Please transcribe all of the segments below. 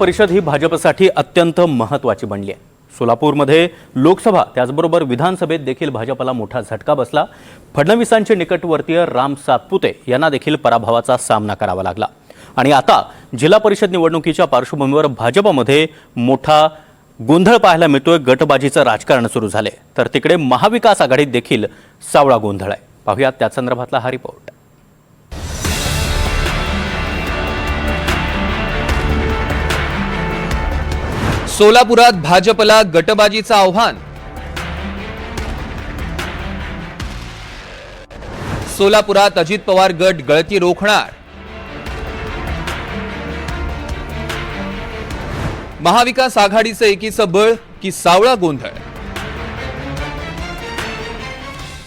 परिषद ही भाजपसाठी अत्यंत महत्त्वाची बनली आहे. सोलापूरमध्ये लोकसभा त्याचबरोबर विधानसभेत देखील भाजपला मोठा झटका बसला. फडणवीसांचे निकटवर्तीय राम सातपुते यांना देखील पराभवाचा सामना करावा लागला. आणि आता जिल्हा परिषद निवडणुकीच्या पार्श्वभूमीवर भाजपमध्ये मोठा गोंधळ पाहायला मिळतोय. गटबाजीचं राजकारण सुरू झाले तर तिकडे महाविकास आघाडीत देखील सावळा गोंधळ आहे. पाहूयात त्या संदर्भातला हा रिपोर्ट. सोलापुरात भाजपला गटबाजीचं आव्हान. सोलापुरात अजित पवार गट गळती रोखणार. महाविकास आघाडीचं एकीचं बळ की सावळा गोंधळ.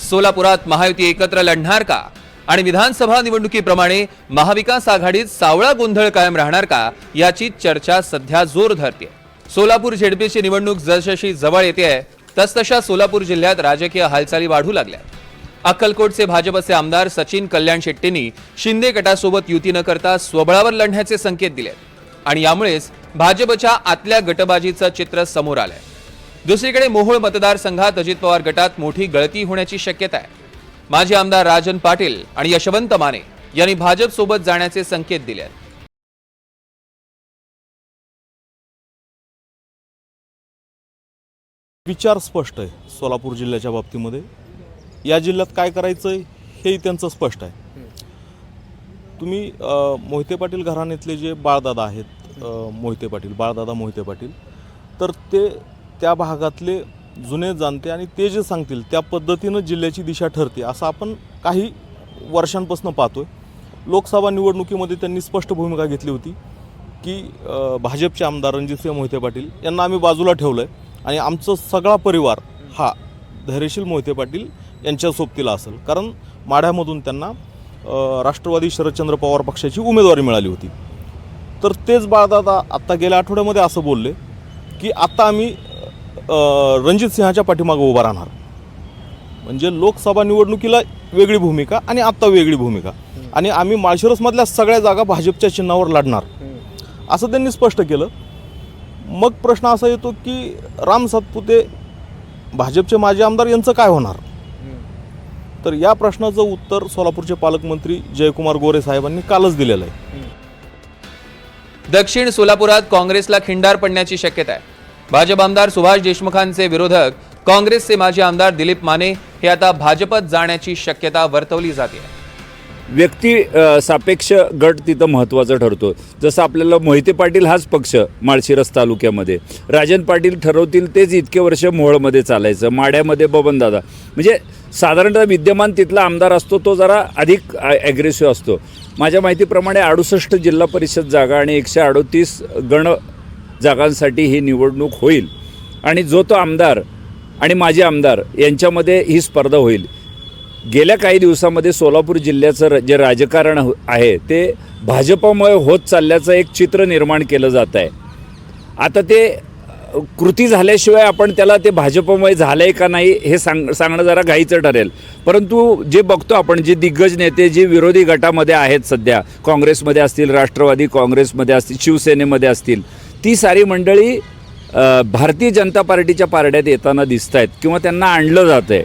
सोलापुरात महायुती एकत्र लढणार का? आणि विधानसभा निवडणुकीप्रमाणे महाविकास आघाडीत सावळा गोंधळ कायम राहणार का? याची चर्चा सध्या जोर धरते सोलापूर झेडपीची निवडणूक जसजशी जवळ येते आहे तसतशा सोलापूर जिल्ह्यात राजकीय हालचाली वाढू लागल्या अक्कलकोटचे भाजपचे आमदार सचिन कल्याण शेट्टींनी शिंदे गटासोबत युती न करता स्वबळावर लढण्याचे संकेत दिले आणि यामुळेच भाजपच्या आतल्या गटबाजीचं चित्र समोर आलंय. दुसरीकडे मोहोळ मतदारसंघात अजित पवार गटात मोठी गळती होण्याची शक्यता आहे. माजी आमदार राजन पाटील आणि यशवंत माने यांनी भाजपसोबत जाण्याचे संकेत दिले आहेत विचार स्पष्ट आहे सोलापूर जिल्ह्याच्या बाबतीमध्ये. या जिल्ह्यात काय करायचं आहे हेही त्यांचं स्पष्ट आहे. तुम्ही मोहिते पाटील घराण्यातले जे बाळदादा आहेत मोहिते पाटील बाळदादा मोहिते पाटील तर ते त्या भागातले जुने जाणते आणि ते जे सांगतील त्या पद्धतीनं जिल्ह्याची दिशा ठरते असं आपण काही वर्षांपासून पाहतोय. लोकसभा निवडणुकीमध्ये त्यांनी स्पष्ट भूमिका घेतली होती की अ, भाजपचे आमदार रणजितसिंह मोहिते पाटील यांना आम्ही बाजूला ठेवलं आहे आणि आमचा सगळा परिवार हा धैर्यशील मोहिते पाटील यांच्या सोबतीला असेल. कारण माढ्यामधून त्यांना राष्ट्रवादी शरदचंद्र पवार पक्षाची उमेदवारी मिळाली होती. तर तेच बाळदादा आत्ता गेल्या आठवड्यामध्ये असं बोलले की आत्ता आम्ही रणजित सिंहाच्या पाठीमागं उभा राहणार. म्हणजे लोकसभा निवडणुकीला वेगळी भूमिका आणि आत्ता वेगळी भूमिका. आणि आम्ही माळशिरसमधल्या सगळ्या जागा भाजपच्या चिन्हावर लढणार असं त्यांनी स्पष्ट केलं. मग प्रश्न असा येतो की राम सातपुते भाजपचे माजी आमदार यांचं काय होणार? तर या प्रश्नाचं उत्तर सोलापूरचे पालकमंत्री जयकुमार गोरे साहेबांनी कालच दिलेलं आहे. दक्षिण सोलापुरात काँग्रेसला खिंडार पडण्याची शक्यता आहे. भाजप आमदार सुभाष देशमुखांचे विरोधक काँग्रेसचे माजी आमदार दिलीप माने हे आता भाजपत जाण्याची शक्यता वर्तवली जाते. व्यक्ती सापेक्ष गट तिथं महत्त्वाचा ठरतो जसं आपल्याला मोहिते पाटील हाच पक्ष माळशिरस तालुक्यामध्ये. राजन पाटील ठरवतील तेच इतके वर्ष मोहळमध्ये चालायचं. माड्यामध्ये बबनदादा म्हणजे साधारणतः विद्यमान तिथला आमदार असतो तो जरा अधिक ॲग्रेसिव्ह असतो. माझ्या माहितीप्रमाणे अडुसष्ट जिल्हा परिषद जागा आणि एकशे अडोतीस गण जागांसाठी ही निवडणूक होईल. आणि जो तो आमदार आणि माजी आमदार यांच्यामध्ये ही स्पर्धा होईल. गेल्या काही दिवसामध्ये सोलापूर जिल्ह्याचं र- जे राजकारण हो-, आहे ते भाजपमुळे होत चालल्याचं एक चित्र निर्माण केलं जात आहे. आता ते कृती झाल्याशिवाय आपण त्याला ते भाजपमुळे झालं आहे का नाही हे सांग सांगणं जरा घाईचं ठरेल. परंतु जे बघतो आपण जे दिग्गज नेते जे विरोधी गटामध्ये आहेत सध्या काँग्रेसमध्ये असतील राष्ट्रवादी काँग्रेसमध्ये असतील शिवसेनेमध्ये असतील ती सारी मंडळी भारतीय जनता पार्टीच्या पारड्यात येताना दिसत आहेत किंवा त्यांना आणलं जात आहे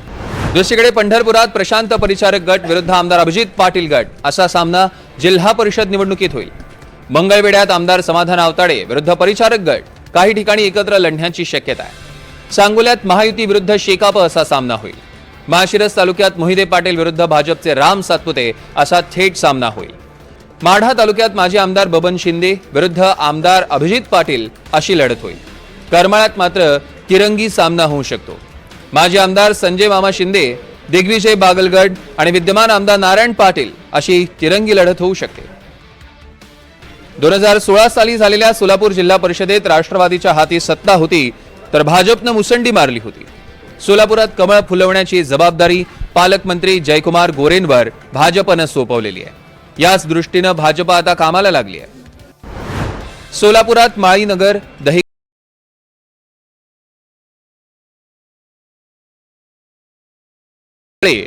दुसरीकडे पंढरपुरात प्रशांत परिचारक गट विरुद्ध आमदार अभिजित पाटील गट. असा सामना जिल्हा परिषद निवडणुकीत होईल. मंगळवेढ्यात आमदार समाधान आवताडे विरुद्ध परिचारक गट. काही ठिकाणी एकत्र लढण्याची शक्यता आहे. सांगोल्यात महायुती विरुद्ध शेकाप असा सामना होईल. माळशिरस तालुक्यात मोहिते पाटील विरुद्ध भाजपचे राम सातपुते असा थेट सामना होईल. माढा तालुक्यात माजी आमदार बबन शिंदे विरुद्ध आमदार अभिजित पाटील अशी लढत होईल. करमाळ्यात मात्र तिरंगी सामना होऊ शकतो. माजी आमदार संजय मामा शिंदे दिग्विजय बागलगड आणि विद्यमान आमदार नारायण पाटील अशी तिरंगी लढत होऊ शकते. दोन हजार सोळा साली झालेल्या सोलापूर जिल्हा परिषदेत राष्ट्रवादीच्या हाती सत्ता होती तर भाजपनं मुसंडी मारली होती. सोलापुरात कमळ फुलवण्याची जबाबदारी पालकमंत्री जयकुमार गोरेंवर भाजपनं सोपवलेली आहे. याच दृष्टीनं भाजप आता कामाला लागली आहे. सोलापुरात माळीनगर दही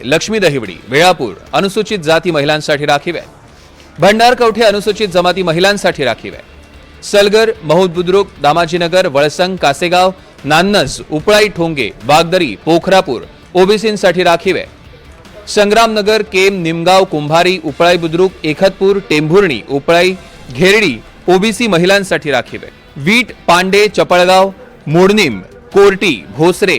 लक्ष्मी दहिवडी वेळापूर अनुसूचित जाती महिलांसाठी राखीव आहे भंडारकवठे अनुसूचित जमाती महिलांसाठी राखीव आहे सलगर महूद बुद्रुक दामाजीनगर वळसंग कासेगाव नान्नज उपळाई ठोंगे वागदरी पोखरापूर ओबीसींसाठी राखीव आहे संग्रामनगर केम निमगाव कुंभारी उपळाई बुद्रुक एखतपूर टेंभुर्णी उपळाई घेरडी ओबीसी महिलांसाठी राखीव आहे वीट पांडे चपळगाव मोडनिम कोर्टी भोसरे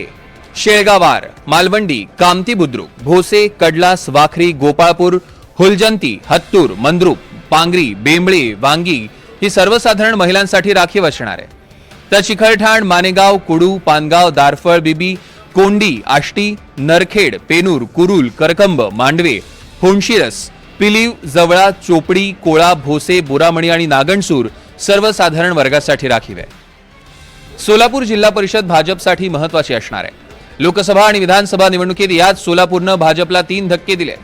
शेळगावार मालवंडी कामती बुद्रुक भोसे कडलास वाखरी गोपाळपूर हुलजंती हत्तूर मंद्रुप पांगरी बेंबळी वांगी ही सर्वसाधारण महिलांसाठी राखीव असणार आहे. तर चिखलठाण मानेगाव कुडू पानगाव दारफळ बिबी कोंडी आष्टी नरखेड पेनूर कुरुल करकंब मांडवे होणशिरस पिलीव जवळा चोपडी कोळा भोसे बोरामणी आणि नागणसूर सर्वसाधारण वर्गासाठी राखीव आहे. सोलापूर जिल्हा परिषद भाजपसाठी महत्वाची असणार आहे. लोकसभा आणि विधानसभा निवडणुकीत याच सोलापूरनं भाजपला तीन धक्के दिले.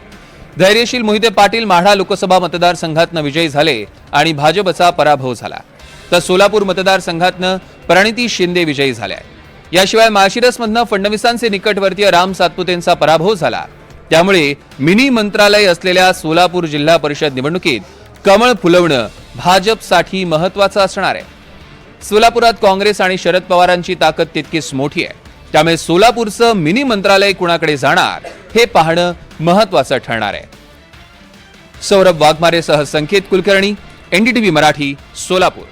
धैर्यशील मोहिते पाटील माढा लोकसभा मतदारसंघातनं विजयी झाले आणि भाजपचा पराभव झाला. तर सोलापूर मतदारसंघातनं प्रणिती शिंदे विजयी झाल्या. याशिवाय माळशिरसमधनं फडणवीसांचे निकटवर्तीय राम सातपुतेंचा पराभव झाला. त्यामुळे मिनी मंत्रालय असलेल्या सोलापूर जिल्हा परिषद निवडणुकीत कमळ फुलवणं भाजपसाठी महत्वाचं असणार आहे. सोलापुरात काँग्रेस आणि शरद पवारांची ताकद तितकीच मोठी आहे. त्यामुळे सोलापूरचं मिनी मंत्रालय कुणाकडे जाणार हे पाहणं महत्वाचं ठरणार आहे. सौरभ वाघमारेसह संकेत कुलकर्णी एनडीटीव्ही मराठी सोलापूर.